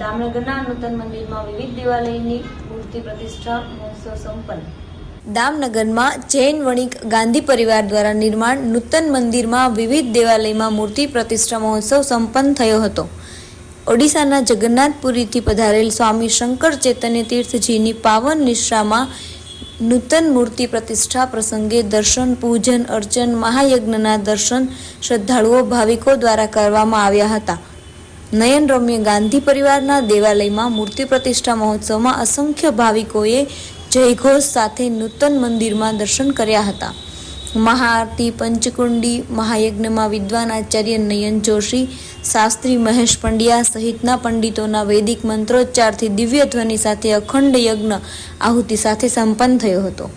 દામનગરના નૂતન મંદિરમાં વિવિધ દેવાલયની મૂર્તિ પ્રતિષ્ઠા મહોત્સવ સંપન્ન. દામનગરમાં જૈન વણિક ગાંધી પરિવાર દ્વારા નિર્માણ નૂતન મંદિરમાં વિવિધ દેવાલયમાં મૂર્તિ પ્રતિષ્ઠા મહોત્સવ સંપન્ન થયો હતો. ઓડિશાના જગન્નાથપુરીથી પધારેલ સ્વામી શંકર ચૈતન્ય તીર્થજીની પાવન નિશ્રામાં નૂતન મૂર્તિ પ્રતિષ્ઠા પ્રસંગે દર્શન, પૂજન, અર્ચન, મહાયજ્ઞના દર્શન શ્રદ્ધાળુઓ, ભાવિકો દ્વારા કરવામાં આવ્યા હતા. નયનરમ્ય ગાંધી પરિવારના દેવાલયમાં મૂર્તિ પ્રતિષ્ઠા મહોત્સવમાં અસંખ્ય ભાવિકોએ જયઘોષ સાથે નૂતન મંદિરમાં દર્શન કર્યા હતા. મહાઆરતી, પંચકુંડી, મહાયજ્ઞમાં વિદ્વાન આચાર્ય નયન જોશી, શાસ્ત્રી મહેશ પંડ્યા સહિતના પંડિતોના વૈદિક મંત્રોચ્ચારથી દિવ્ય ધ્વનિ સાથે અખંડ યજ્ઞ આહુતિ સાથે સંપન્ન થયો હતો.